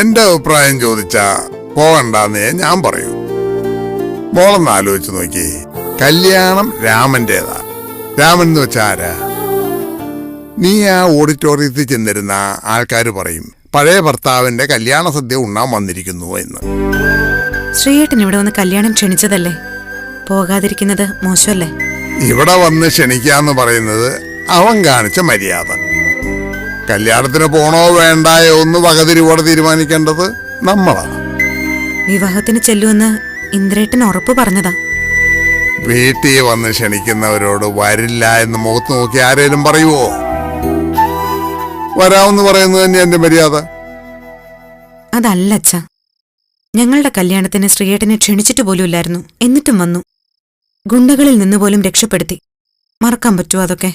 എന്റെ അഭിപ്രായം ചോദിച്ചാ പോകണ്ടെന്നേ ഞാൻ പറയൂ. മോളൊന്ന് ആലോചിച്ച് നോക്കി. കല്യാണം രാമന്റേതാ. രാമൻ എന്ന് വെച്ചാ ആരാ? നീ ആ ഓഡിറ്റോറിയത്തിൽ ചെന്നിരുന്ന ആൾക്കാർ പറയും പഴയ ഭർത്താവിന്റെ കല്യാണ സദ്യ ഉണ്ണാൻ വന്നിരിക്കുന്നു എന്ന്. ശ്രീയേട്ടൻ ഇവിടെ വന്ന് കല്യാണം ക്ഷണിച്ചതല്ലേ? പോകാതിരിക്കുന്നത് മോശമല്ലേ? ഇവിടെ വന്ന് ക്ഷണിക്കാന്ന് പറയുന്നത് അവൻ കാണിച്ച മര്യാദ. കല്യാണത്തിന് പോണോ വേണ്ടായോ ഒന്ന് വകതിരിവോടെ തീരുമാനിക്കേണ്ടത് നമ്മളാണ്. വിവാഹത്തിന് ചെല്ലുമെന്ന് ഇന്ദ്രേട്ടൻ ഉറപ്പ് പറഞ്ഞതാ. വീട്ടിൽ വന്ന് ക്ഷണിക്കുന്നവരോട് വരില്ല എന്ന് മുഖത്ത് നോക്കി ആരേലും പറയുവോ? വരാമെന്ന് പറയുന്നത് തന്നെ എന്റെ മര്യാദ. അതല്ല അച്ഛ. ഞങ്ങളുടെ കല്യാണത്തിന് ശ്രീയേട്ടനെ ക്ഷണിച്ചിട്ട് പോലുമില്ലായിരുന്നു. എന്നിട്ടും വന്നു. ഗുണ്ടകളിൽ നിന്ന് പോലും രക്ഷപ്പെടുത്തി. മറക്കാൻ പറ്റുമോ അതൊക്കെ?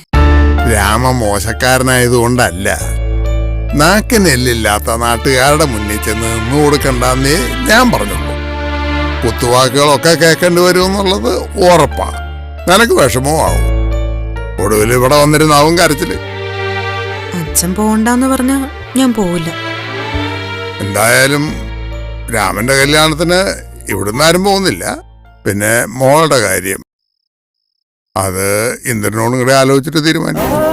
രാമ മോശക്കാരനായതുകൊണ്ടല്ല നാക്ക് നെല്ലില്ലാത്ത നാട്ടുകാരുടെ മുന്നിൽ ചെന്ന് നിന്ന് കൊടുക്കണ്ടെന്നേ ഞാൻ പറഞ്ഞുള്ളൂ. കുത്തുവാക്കുകളൊക്കെ കേൾക്കേണ്ടി വരും എന്നുള്ളത് ഉറപ്പാ. നിനക്ക് വിഷമവും ആവും. ഒടുവിൽ ഇവിടെ വന്നിരുന്നാവും കരച്ചിൽ. അച്ഛൻ പോകണ്ടെന്ന് പറഞ്ഞ ഞാൻ പോവില്ല. എന്തായാലും രാമന്റെ കല്യാണത്തിന് ഇവിടുന്ന് ആരും പോകുന്നില്ല. പിന്നെ മോളുടെ കാര്യം അത് ഇന്ദ്രനോടും കൂടെ ആലോചിച്ചിട്ട് തീരുമാനിക്കും.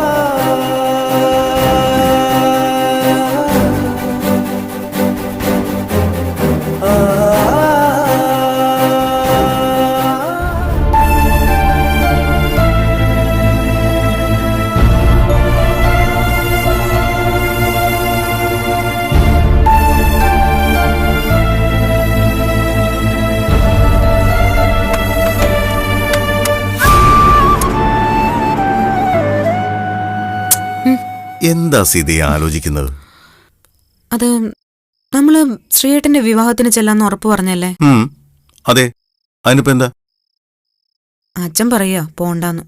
എന്താ സീതയെ ആലോചിക്കുന്നത്? അത് നമ്മൾ ശ്രീയേട്ടന്റെ വിവാഹത്തിന് ചെല്ലാന്ന് ഉറപ്പ് പറഞ്ഞല്ലേ? ഉം, അതെ. അതിനിപ്പോ എന്താ? അച്ഛൻ പറയാ പോണ്ടാന്ന്.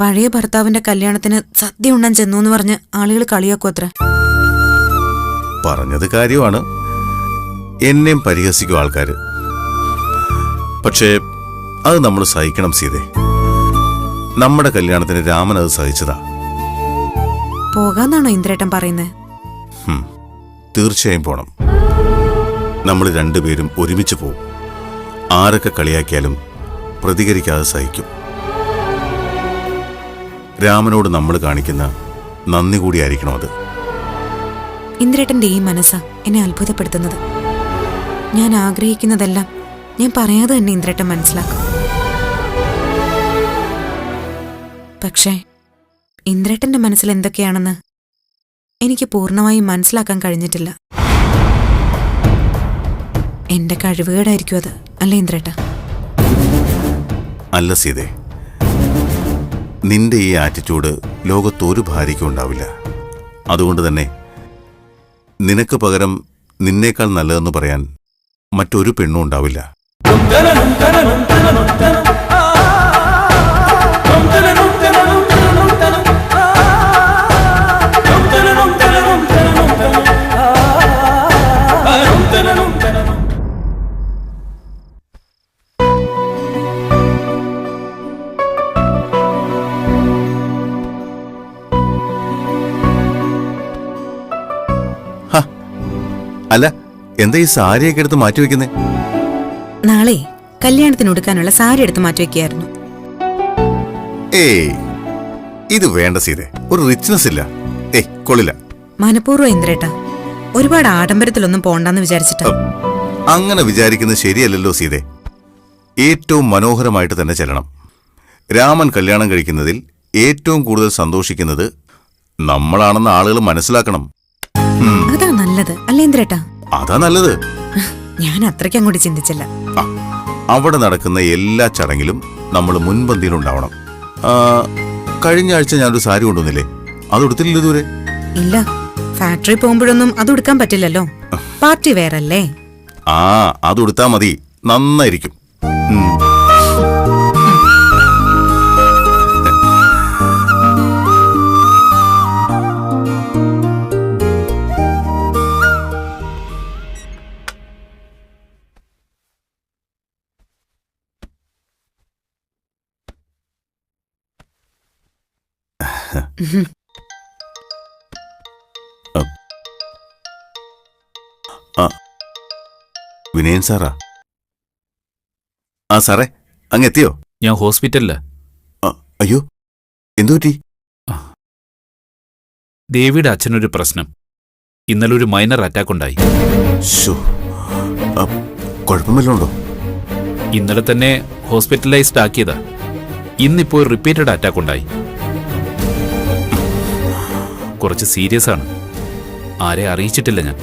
പഴയ ഭർത്താവിന്റെ കല്യാണത്തിന് സദ്യ ഉണ്ണാൻ ചെന്നു എന്ന് പറഞ്ഞ് ആളുകൾ കളിയാക്കും അത്ര. പറഞ്ഞത് കാര്യമാണ്. എന്നെയും പരിഹസിക്കും ആൾക്കാര്. പക്ഷേ അത് നമ്മൾ സഹിക്കണം സീതെ. നമ്മുടെ കല്യാണത്തിന് രാമൻ അത് സഹിച്ചതാ. പോകാന്നാണോ ഇന്ദ്രേട്ടൻ പറയുന്നത് തീർച്ചയായും പോണം. നമ്മൾ രണ്ടുപേരും ഒരുമിച്ച് പോകും ആരൊക്കെ കളിയാക്കിയാലും പ്രതികരിക്കാതെ സഹിക്കും. രാമനോട് നമ്മൾ കാണിക്കുന്ന നന്ദി കൂടിയായിരിക്കണം അത്? ഇന്ദ്രേട്ടന്റെ ഈ മനസ്സാ എന്നെ അത്ഭുതപ്പെടുത്തുന്നത്. ഞാൻ ആഗ്രഹിക്കുന്നതെല്ലാം ഞാൻ പറയാതെ തന്നെ ഇന്ദ്രേട്ടൻ മനസ്സിലാക്കും. പക്ഷേ ഇന്ദ്രേട്ടന്റെ മനസ്സിൽ എന്തൊക്കെയാണെന്ന് എനിക്ക് പൂർണമായും മനസ്സിലാക്കാൻ കഴിഞ്ഞിട്ടില്ല. എന്റെ കഴിവുകേടായിരിക്കും അത് അല്ലേ ഇന്ദ്രേട്ട? അല്ല സീതെ. നിന്റെ ഈ ആറ്റിറ്റ്യൂഡ് ലോകത്തൊരു ഭാര്യയ്ക്കും ഉണ്ടാവില്ല. അതുകൊണ്ട് തന്നെ നിനക്ക് പകരം നിന്നേക്കാൾ നല്ലതെന്ന് പറയാൻ മറ്റൊരു പെണ്ണും ഉണ്ടാവില്ല. അല്ല എന്താ ഈ സാരിയൊക്കെ എടുത്ത് മാറ്റി വെക്കുന്നേ? നാളെ കല്യാണത്തിന് ഉടുക്കാനുള്ള സാരി എടുത്ത് മാറ്റിവെക്കുകയായിരുന്നു ഏയ് ഇത് വേണ്ട സീതെ ഒരു റിച്ച്നെസ് ഇല്ല. ഏയ് കൊള്ളില്ല. മനഃപൂർവം ഇന്ദ്രേട്ട ഒരുപാട് ആഡംബരത്തിലൊന്നും പോണ്ടെന്ന് വിചാരിച്ചിട്ടാ. അങ്ങനെ വിചാരിക്കുന്നത് ശരിയല്ലല്ലോ സീതെ. ഏറ്റവും മനോഹരമായിട്ട് തന്നെ ചെല്ലണം. രാമൻ കല്യാണം കഴിക്കുന്നതിൽ ഏറ്റവും കൂടുതൽ സന്തോഷിക്കുന്നത് നമ്മളാണെന്ന് ആളുകൾ മനസ്സിലാക്കണം. അതാ നല്ലത്. അല്ലേന്ദ്രേട്ടാ അതാ നല്ലത്. ഞാൻ അത്രയ്ക്ക് അങ്ങോട്ട് ചിന്തിച്ചില്ല. അവിടെ നടക്കുന്ന എല്ലാ ചടങ്ങിലും നമ്മൾ മുൻപന്തിയിൽ ഉണ്ടാവണം. കഴിഞ്ഞ ആഴ്ച ഞാനൊരു സാരി കൊണ്ടുവന്നില്ലേ? അത് ഉടുത്തില്ല ദൂരെ ഇല്ല. ഫാക്ടറി പോകുമ്പോഴൊന്നും അത് എടുക്കാൻ പറ്റില്ലല്ലോ. പാർട്ടി വേറല്ലേ ആ അത് ഉടുത്താ മതി. നന്നായിരിക്കും. വിനയൻ സാറാ? ആ സാറേ അങ്ങ് എത്തിയോ ഞാൻ ഹോസ്പിറ്റലിൽ. അയ്യോ എന്തു പറ്റി? ദേവിയുടെ അച്ഛനൊരു പ്രശ്നം. ഇന്നലെ ഒരു മൈനർ അറ്റാക്ക് ഉണ്ടായി കുഴപ്പമില്ലുണ്ടോ ഇന്നലെ തന്നെ ഹോസ്പിറ്റലൈസ്ഡ് ആക്കിയതാ. ഇന്നിപ്പോ റിപ്പീറ്റഡ് അറ്റാക്ക് ഉണ്ടായി കുറച്ച് സീരിയസ് ആണ്. ആരെ അറിയിച്ചിട്ടില്ല ഞാൻ.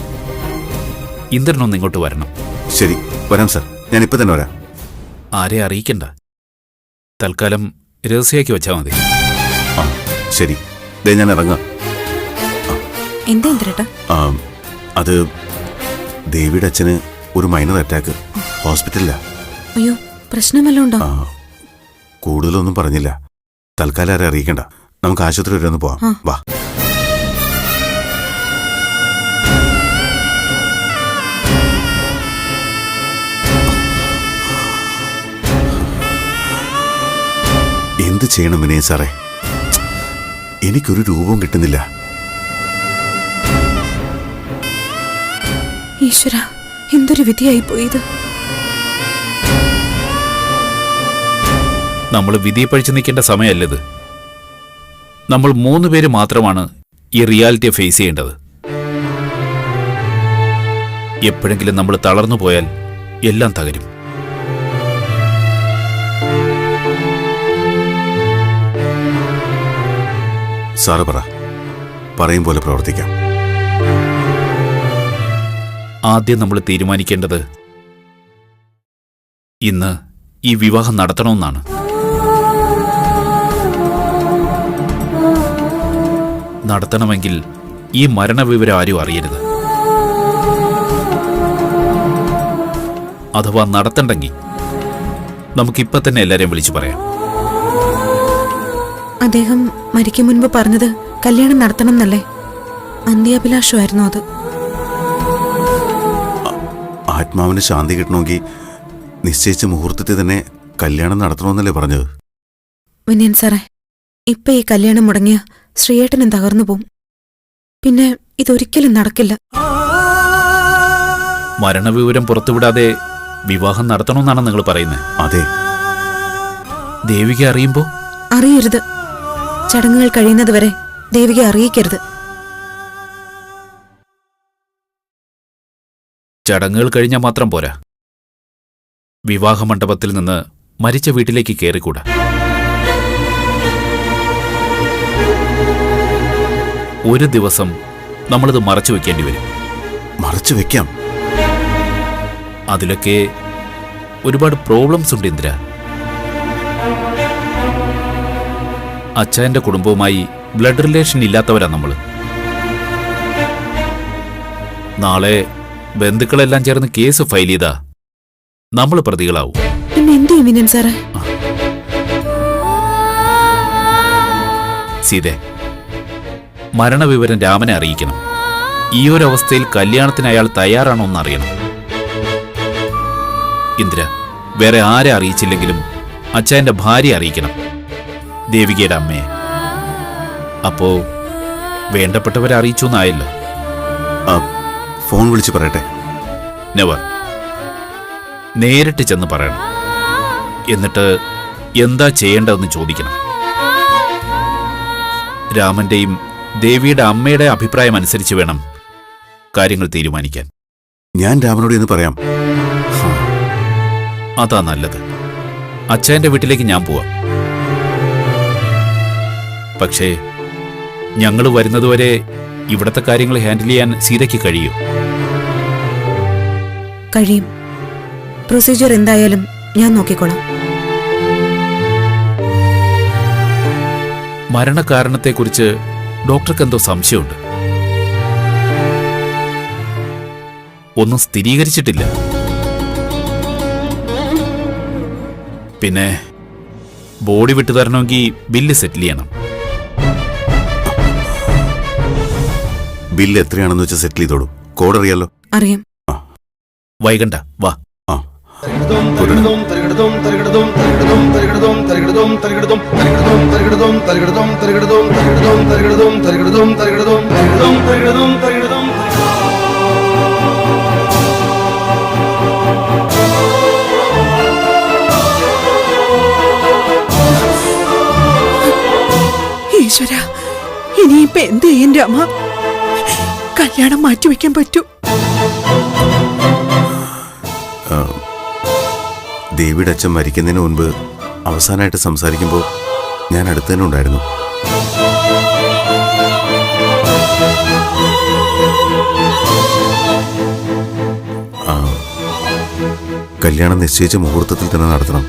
ഇന്ദ്രനൊന്ന് ഇങ്ങോട്ട് വരണം. ശരി വരാം സർ. ഞാൻ ഇപ്പൊ തന്നെ വരാം. ആരെ അറിയിക്കണ്ട. തൽക്കാലം രഹസ്യമാക്കി വെച്ചാ മതി. ആ ശരി. ദേ ഞാൻ ഇറങ്ങാം. എന്താ ഇന്ദ്രേട്ടാ? ആ, അത് ദേവിയുടെ അച്ഛന് ഒരു മൈനർ അറ്റാക്ക് ഹോസ്പിറ്റലിലാ അയ്യോ പ്രശ്നം വല്ലതും ഉണ്ടോ? ആ കൂടുതലൊന്നും പറഞ്ഞില്ല. തൽക്കാലം ആരെ അറിയിക്കണ്ട. നമുക്ക് ആശുപത്രി വരെ ഒന്ന് പോവാം. വാ. എന്ത് ചെയ്യണം വിനയ സാറേ? എനിക്കൊരു രൂപവും കിട്ടുന്നില്ല. ഈശ്വര എന്തൊരു വിധിയായി പോയത്? നമ്മൾ വിധിയെ പഴിച്ചു നിൽക്കേണ്ട സമയമല്ലത്. നമ്മൾ മൂന്ന് പേര് മാത്രമാണ് ഈ റിയാലിറ്റിയെ ഫേസ് ചെയ്യേണ്ടത്. എപ്പോഴെങ്കിലും നമ്മൾ തളർന്നു പോയാൽ എല്ലാം തകരും. സാറ് പറ. പറയും പോലെ പ്രവർത്തിക്കാം. ആദ്യം നമ്മൾ തീരുമാനിക്കേണ്ടത് ഇന്ന് ഈ വിവാഹം നടത്തണമെന്നാണ്. നടത്തണമെങ്കിൽ ഈ മരണവിവരം ആരും അറിയരുത്. അഥവാ നടത്തണ്ടെങ്കിൽ നമുക്കിപ്പം തന്നെ എല്ലാവരെയും വിളിച്ചു പറയാം. അദ്ദേഹം മരിക്കും മുൻപ് പറഞ്ഞത് കല്യാണം നടത്തണം എന്നല്ലേ? അന്ത്യാഭിലാഷമായിരുന്നു അത്. ആത്മാവിന് ശാന്തി കിട്ടണമെങ്കിൽ നിശ്ചയിച്ച മുഹൂർത്തത്തിൽ തന്നെ കല്യാണം നടത്തണമെന്നല്ലേ പറഞ്ഞത്? വിനയൻ സാറേ ഇപ്പൊ ഈ കല്യാണം മുടങ്ങിയ ശ്രീയേട്ടനും തകർന്നു പോവും. പിന്നെ ഇതൊരിക്കലും നടക്കില്ല. മരണവിവരം പുറത്തുവിടാതെ വിവാഹം നടത്തണമെന്നാണ് നിങ്ങൾ പറയുന്നത്? അതെ. ദേവിക അറിയുമ്പോൾ അറിയരുത്. ചടങ്ങുകൾ കഴിയുന്നതുവരെ ദേവിക അറിയിക്കരുത്. ചടങ്ങുകൾ കഴിഞ്ഞാൽ മാത്രം പോരാ. വിവാഹ മണ്ഡപത്തിൽ നിന്ന് മരിച്ച വീട്ടിലേക്ക് കയറിക്കൂടാ ഒരു ദിവസം നമ്മളിത് മറച്ചു വെക്കേണ്ടി വരും. മറച്ചു വെക്കാം. അതിലൊക്കെ ഒരുപാട് പ്രോബ്ലംസ് ഉണ്ട് ഇന്ദിര. അച്ഛന്റെ കുടുംബവുമായി ബ്ലഡ് റിലേഷൻ ഇല്ലാത്തവരാ നമ്മൾ നാളെ ബന്ധുക്കളെല്ലാം ചേർന്ന് കേസ് ഫയൽ ചെയ്താ. നമ്മൾ പ്രതികളാവും. എന്ത് സാറേ? സീതെ മരണവിവരം രാമനെ അറിയിക്കണം. ഈ ഒരു അവസ്ഥയിൽ കല്യാണത്തിന് അയാൾ തയ്യാറാണോ എന്ന് അറിയണം ഇന്ദ്ര വേറെ ആരെ അറിയിച്ചില്ലെങ്കിലും അച്ഛന്റെ ഭാര്യ അറിയിക്കണം. ദേവികയുടെ അമ്മയെ. അപ്പോ വേണ്ടപ്പെട്ടവരെ അറിയിച്ചു എന്നായല്ലോ. ഫോൺ വിളിച്ച് പറയട്ടെ. നെവർ നേരിട്ട് ചെന്ന് പറയണം. എന്നിട്ട് എന്താ ചെയ്യേണ്ടതെന്ന് ചോദിക്കണം. രാമന്റെയും ദേവിയുടെ അമ്മയുടെ അഭിപ്രായം അനുസരിച്ച് വേണം കാര്യങ്ങൾ തീരുമാനിക്കാൻ. ഞാൻ രാമനോട് എന്ന് പറയാം. അതാ നല്ലത്. അച്ഛന്റെ വീട്ടിലേക്ക് ഞാൻ പോവാം. പക്ഷേ ഞങ്ങൾ വരുന്നതുവരെ ഇവിടത്തെ കാര്യങ്ങൾ ഹാൻഡിൽ ചെയ്യാൻ സീതയ്ക്ക് കഴിയും. കഴിയും. പ്രൊസീജിയർ എന്തായാലും ഞാൻ നോക്കിക്കോളാം. മരണകാരണത്തെക്കുറിച്ച് ഡോക്ടർക്ക് എന്തോ സംശയമുണ്ട്. ഒന്നും സ്ഥിരീകരിച്ചിട്ടില്ല. പിന്നെ ബോഡി വിട്ടു തരണമെങ്കിൽ ബില്ല് സെറ്റിൽ ചെയ്യണം. ബില്ല് എത്രയാണെന്ന് വെച്ചാൽ സെറ്റിൽ ചെയ്തോളൂ കോഡ് അറിയാലോ അറിയാം വൈകണ്ട വാ ഈശ്വര ഇനിയിപ്പോ എന്ത് ചെയ്യും രമ കല്യാണം മാറ്റിവെക്കാൻ പറ്റൂ. ദേവിയുടെ അച്ഛൻ മരിക്കുന്നതിന് മുൻപ് അവസാനമായിട്ട് സംസാരിക്കുമ്പോൾ ഞാൻ അടുത്ത് തന്നെ ഉണ്ടായിരുന്നു. കല്യാണം നിശ്ചയിച്ച മുഹൂർത്തത്തിൽ തന്നെ നടത്തണം.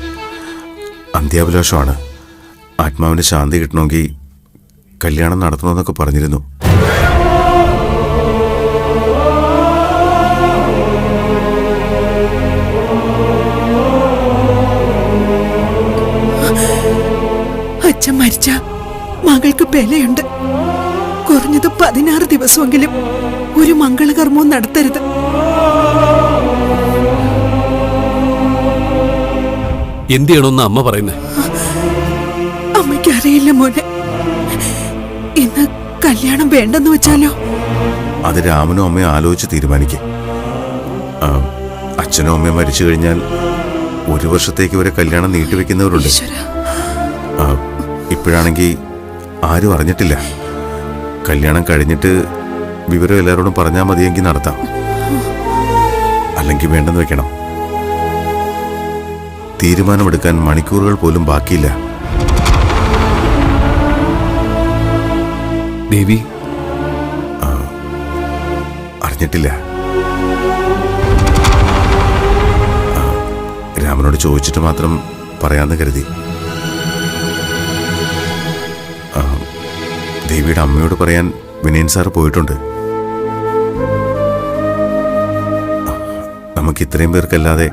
അന്ത്യാഭിലാഷമാണ്. ആത്മാവിന് ശാന്തി കിട്ടണമെങ്കിൽ കല്യാണം നടത്തണമെന്നൊക്കെ പറഞ്ഞിരുന്നു. അച്ഛൻ മരിച്ച മകൾക്ക് ബലയുണ്ട്. കുറഞ്ഞത് പതിനാറ് ദിവസമെങ്കിലും ഒരു മംഗളകർമ്മവും നടത്തരുത്. എന്തിയാണോന്ന് അമ്മ പറയുന്നത് അമ്മയ്ക്ക് അറിയില്ല മോനെ. ഇന്ന് കല്യാണം വേണ്ടെന്ന് വെച്ചാലോ? അത് രാമനും അമ്മയും ആലോചിച്ച് തീരുമാനിക്കും. അച്ഛനും അമ്മയും മരിച്ചു കഴിഞ്ഞാൽ ഒരു വർഷത്തേക്ക് വരെ കല്യാണം നീട്ടിവെക്കുന്നവരുണ്ട്. ഈശ്വരാ. ഇപ്പോഴാണെങ്കിൽ ആരും അറിഞ്ഞിട്ടില്ല. കല്യാണം കഴിഞ്ഞിട്ട് വിവരം എല്ലാവരോടും പറഞ്ഞാൽ മതിയെങ്കിൽ നടത്താം. അല്ലെങ്കിൽ വേണ്ടെന്ന് വെക്കണം. തീരുമാനമെടുക്കാൻ മണിക്കൂറുകൾ പോലും ബാക്കിയില്ല. ദേവി? അറിഞ്ഞിട്ടില്ല. രാമനോട് ചോദിച്ചിട്ട് മാത്രം പറയാമെന്ന് കരുതി. ദേവിയുടെ അമ്മയോട് പറയാൻ വിനയൻ സാർ പോയിട്ടുണ്ട്. നമുക്ക് ഇത്രയും പേർക്കല്ലാതെ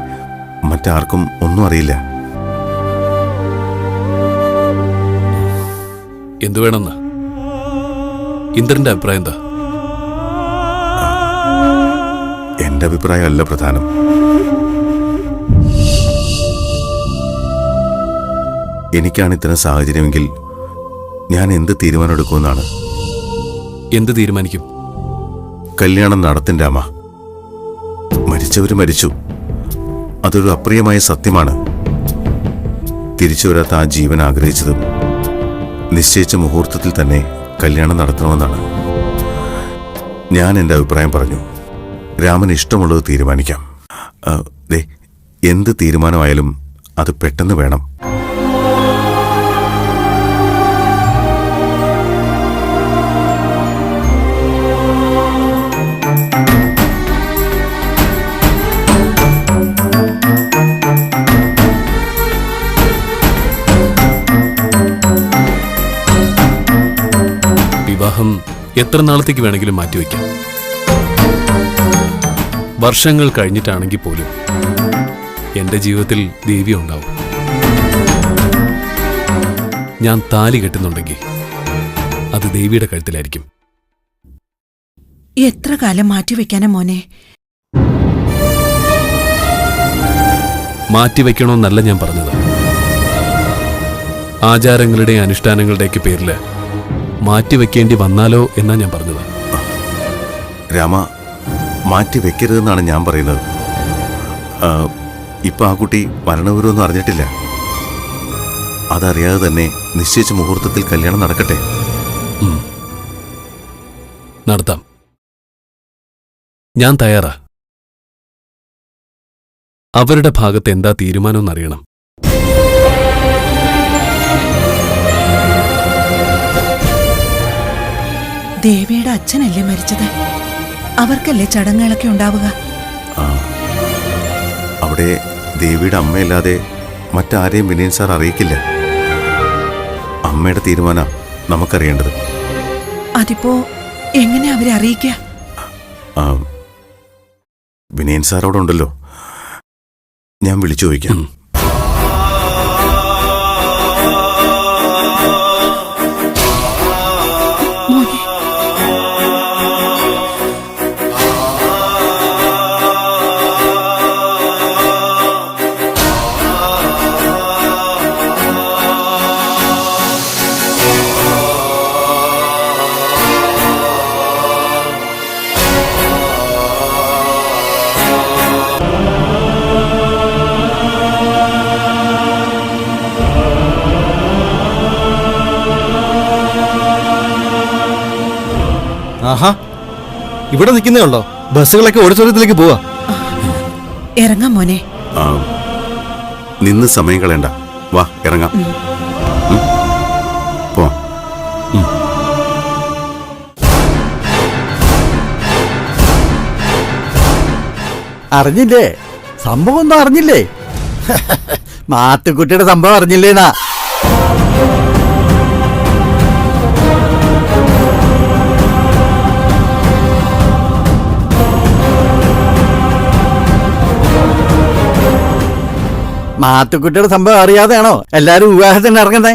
മറ്റാർക്കും ഒന്നും അറിയില്ല. എന്തു വേണമെന്ന്? ഇന്ദ്രന്റെ അഭിപ്രായം എന്താ? എന്റെ അഭിപ്രായമല്ല പ്രധാനം. എനിക്കാണ് ഇത്തരം സാഹചര്യമെങ്കിൽ ഞാൻ എന്ത് തീരുമാനം എടുക്കുമെന്നാണ് എന്ത് തീരുമാനിക്കും? കല്യാണം നടത്തിന്റെ അമ്മ. മരിച്ചവർ മരിച്ചു. അതൊരു അപ്രിയമായ സത്യമാണ്. തിരിച്ചു വരാത്ത ആ ജീവൻ ആഗ്രഹിച്ചതും നിശ്ചയിച്ച മുഹൂർത്തത്തിൽ തന്നെ കല്യാണം നടത്തണമെന്നാണ്. ഞാൻ എന്റെ അഭിപ്രായം പറഞ്ഞു. രാമന് ഇഷ്ടമുള്ളത് തീരുമാനിക്കാം. ദേ എന്ത് തീരുമാനമായാലും അത് പെട്ടെന്ന് വേണം. വിവാഹം എത്ര നാളത്തേക്ക് വേണമെങ്കിലും മാറ്റിവെക്കാം. വർഷങ്ങൾ കഴിഞ്ഞിട്ടാണെങ്കിൽ പോലും എന്റെ ജീവിതത്തിൽ ദേവി ഉണ്ടാവും. ഞാൻ താലി കെട്ടുന്നുണ്ടെങ്കിൽ അത് ദേവിയുടെ കഴുത്തിലായിരിക്കും. എത്ര കാലം മാറ്റിവെക്കാനാ മോനെ? മാറ്റിവെക്കണമെന്നല്ല ഞാൻ പറഞ്ഞത്. ആചാരങ്ങളുടെയും അനുഷ്ഠാനങ്ങളുടെയൊക്കെ പേരിൽ മാറ്റിവെക്കേണ്ടി വന്നാലോ എന്നാ ഞാൻ പറഞ്ഞത്. രാമ മാറ്റി വെക്കരുതെന്നാണ് ഞാൻ പറയുന്നത്. ഇപ്പൊ ആ കുട്ടി മരണവിവരമൊന്നും അറിഞ്ഞിട്ടില്ല. അതറിയാതെ തന്നെ നിശ്ചയിച്ച മുഹൂർത്തത്തിൽ കല്യാണം നടക്കട്ടെ. നടത്താം. ഞാൻ തയ്യാറാ. അവരുടെ ഭാഗത്ത് എന്താ തീരുമാനമെന്നറിയണം. ദേവിയുടെ അച്ഛനല്ലേ മരിച്ചത്? അവർക്കല്ലേ ചടങ്ങുകളൊക്കെ ഉണ്ടാവുക? ആ. അവിടെ ദേവിയുടെ അമ്മയല്ലാതെ മറ്റാരെയും വിനയൻ സാർ അറിയിക്കില്ല. അമ്മയുടെ തീരുമാനം നമുക്കറിയേണ്ടത്. അതിപ്പോ എങ്ങനെ അവരെ അറിയിക്ക? ആ, വിനയൻ സാറോടുണ്ടല്ലോ. ഞാൻ വിളിച്ചു ചോദിക്കാം. ആഹാ. ഇവിടെ നിൽക്കുന്നേ ഉള്ളോ? ബസ്സുകളൊക്കെ ഓഡിറ്റോറിയത്തിലേക്ക് പോവാ. ഇറങ്ങാം മോനെ. ആ, നിന്ന് സമയം കളയണ്ട. വാ ഇറങ്ങാം. ഉം. അറിഞ്ഞില്ലേ? സംഭവം ഒന്നും അറിഞ്ഞില്ലേ? മാത്തുക്കുട്ടിയുടെ സംഭവം അറിഞ്ഞില്ലേനാ മാത്തുക്കുട്ടിയുടെ സംഭവം അറിയാതെയാണോ? എല്ലാരും വിവാഹത്തിന് ഇറങ്ങുന്നേ?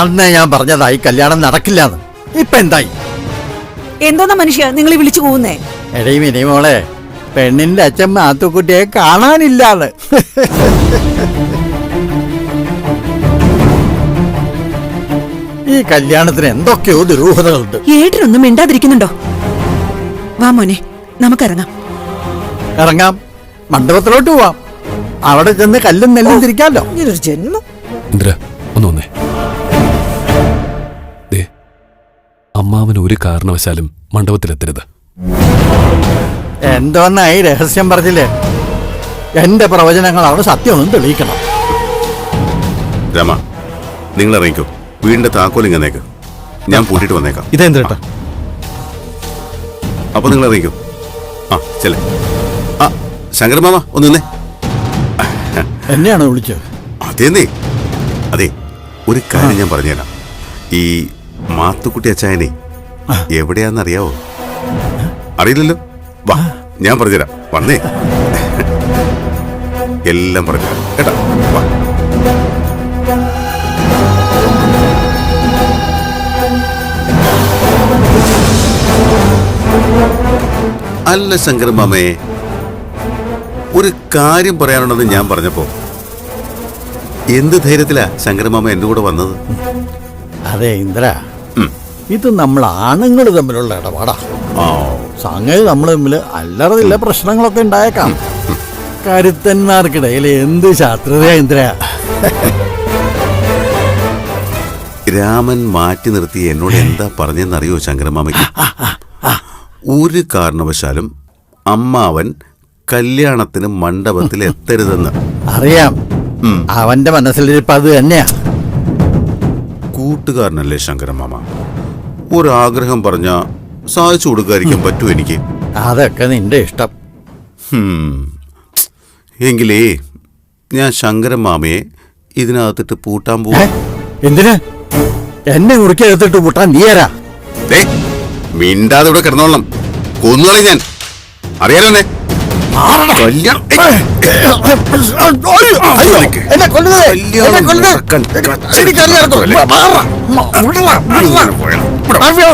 അന്ന് ഞാൻ പറഞ്ഞതായി കല്യാണം നടക്കില്ലാന്ന്. ഇപ്പൊ എന്തായി? എന്തോന്നാ മനുഷ്യ നിങ്ങൾ വിളിച്ചു പോകുന്നേ എടീ മിനി മോളെ പെണ്ണിന്റെ അച്ഛൻ മാത്തുക്കുട്ടിയെ കാണാനില്ലാന്ന്. ഈ കല്യാണത്തിന് എന്തൊക്കെയോ ദുരൂഹതകളുണ്ട്. ഏട്ടനൊന്നും മിണ്ടാതിരിക്കുന്നുണ്ടോ? വാ മോനെ നമുക്കിറങ്ങാം. ഇറങ്ങാം. മണ്ഡപത്തിലോട്ട് പോവാം. അവിടെ ചെന്ന് കല്ലും നെല്ലും തിരിക്കാമല്ലോ. ഇങ്ങനൊരു ജന്മം. ഇന്ദ്ര ഒന്ന് വന്നേ. ദേ അമ്മാവൻ ഒരു കാരണവശാലും മണ്ഡപത്തിലെത്തരുത്. എന്തോന്നായി രഹസ്യം പറഞ്ഞില്ലേ? എന്റെ പ്രവചനങ്ങൾ അവിടെ സത്യമൊന്നും തെളിയിക്കണം. രമ നിങ്ങൾ ഇറങ്ങിക്കോ വീടിന്റെ താക്കോൽ ഇങ്ങനേക്ക് ഞാൻ പൂട്ടിട്ട് വന്നേക്കാം. ഇതെന്താ അപ്പൊ നിങ്ങൾ അറിയിക്കും. ആ ചെല്ലെ. ആ ശങ്കര മാമ ഒന്ന് നിന്നേ. എന്നെയാണോ വിളിച്ചത്? അതേന്നേ. അതെ ഒരു കാര്യം ഞാൻ പറഞ്ഞുതരാം. ഈ മാത്തുക്കുട്ടി അച്ചായനെ എവിടെയാന്നറിയാവോ അറിയില്ലല്ലോ? വാ ഞാൻ പറഞ്ഞുതരാം. വന്നേ. എല്ലാം പറഞ്ഞുതരാം. കേട്ടാ? വാ. അല്ല ശങ്കരൻ മാമേ ഒരു കാര്യം പറയാനുണ്ടെന്ന് ഞാൻ പറഞ്ഞപ്പോ. എന്ത് ധൈര്യത്തിലാ ശങ്കരമാമ എന്റെ കൂടെ വന്നത്? അതെ ഇന്ദ്ര. ഇത് നമ്മൾ ആണുങ്ങൾ തമ്മിലുള്ള ഇടപാടാ. സംഗതി നമ്മൾ തമ്മിൽ അല്ലറതില്ല പ്രശ്നങ്ങളൊക്കെ ഉണ്ടായേക്കാം. കരുത്തന്മാർക്കിടയിൽ എന്ത് ശാസ്ത്രതയാ ഇന്ദ്ര? രാമൻ മാറ്റി നിർത്തി എന്നോട് എന്താ പറഞ്ഞെന്നറിയോ ശങ്കരമാമയ്ക്ക് ഒരു കാരണവശാലും അമ്മാവൻ കല്യാണത്തിന് മണ്ഡപത്തിൽ എത്തരുതെന്ന്. അറിയാം. അവന്റെ മനസ്സിലിരിപ്പ് അത് തന്നെയാ. കൂട്ടുകാരനല്ലേ ശങ്കരമാമ ഒരാഗ്രഹം പറഞ്ഞ സാധിച്ചു കൊടുക്കാതിരിക്കാൻ പറ്റൂ എനിക്ക്. അതൊക്കെ നിന്റെ ഇഷ്ടം. ഹും. എങ്കിലേ ഞാൻ ശങ്കരമാമയെ ഇതിനകത്തിട്ട് പൂട്ടാൻ ഏ? എന്തിനാ? എന്തിന് എന്നെ കുറിക്കകത്തിട്ട് പൂട്ടാൻ നീ ആരാ? ദേ, മിണ്ടാതെ ഇവിടെ കിടന്നോളണം. കൊന്നുകളി ഞാൻ. അറിയാലോ എന്നെ? കല്യാണം ഏയ്. എന്നെ കൊല്ലുന്നേ, എന്നെ കൊല്ലുന്നേ. നടക്കാൻ എനിക്കറിയാം, കച്ചടിക്കാൻ മാറ, മ- വിടലാ, വിടലാ. മാഫിയ,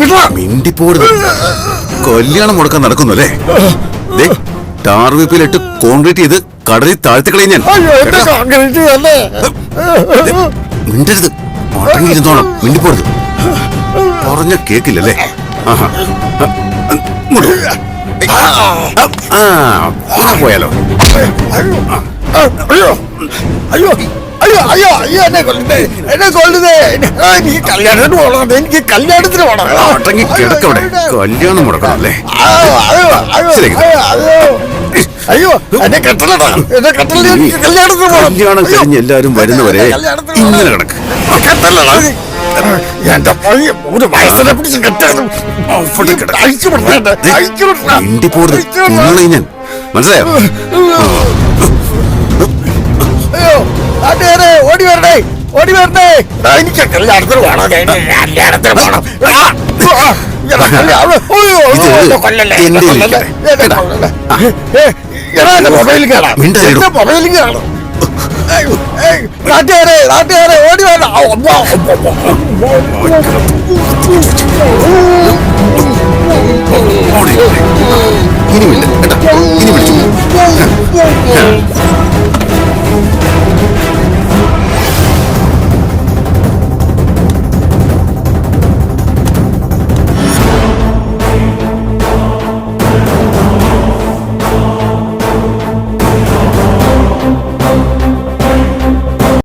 വിടലാ. മിണ്ടിപ്പോടുത് കല്യാണം മുടക്കാൻ നടക്കുന്നു അല്ലേ? ദേ, ടാർ കോൺക്രീറ്റ് ചെയ്ത് കടലിൽ താഴ്ത്തിക്കളയും ഞാൻ. മിണ്ടരുത്. അടങ്ങിയിരുന്നോണം മിണ്ടിപ്പോടുത് പറഞ്ഞ കേക്കില്ലല്ലേ? പോയാലോ. അയ്യോ, അയ്യോ, അയ്യോ, അയ്യോ, എന്നെ എന്നെ കല്യാണത്തിന് പോകണം എനിക്ക് കല്യാണത്തിന് പോകണം. കിടക്കവിടെ കല്യാണം അയ്യോ, എന്നെ കെട്ടലടാ എന്നെ കെട്ടല കല്യാണത്തിന് പോകണം. കല്യാണം കഴിഞ്ഞ് എല്ലാരും വരുന്നവരെ ഇങ്ങനെ കിടക്ക്. കെട്ടലടാ എന്റെ പയ്യ ഒരു വയസ്സിനെ പിടിച്ച്. കൊന്നുകളയും ഞാൻ മനസ്സിലായോ ഓടി വരണേ ഓടി വരണേ എനിക്ക് കല്യാണത്തിന് എനിക്ക് കല്യാണത്തിന് പോകണം ആ, ആ, എടാ, കല്യാണം. അയ്യോ, 아이고 라디오래 라디오래, 어디가 나, 어, 뭐, 뭐, 뭐, 뭐, 뭐, 뭐,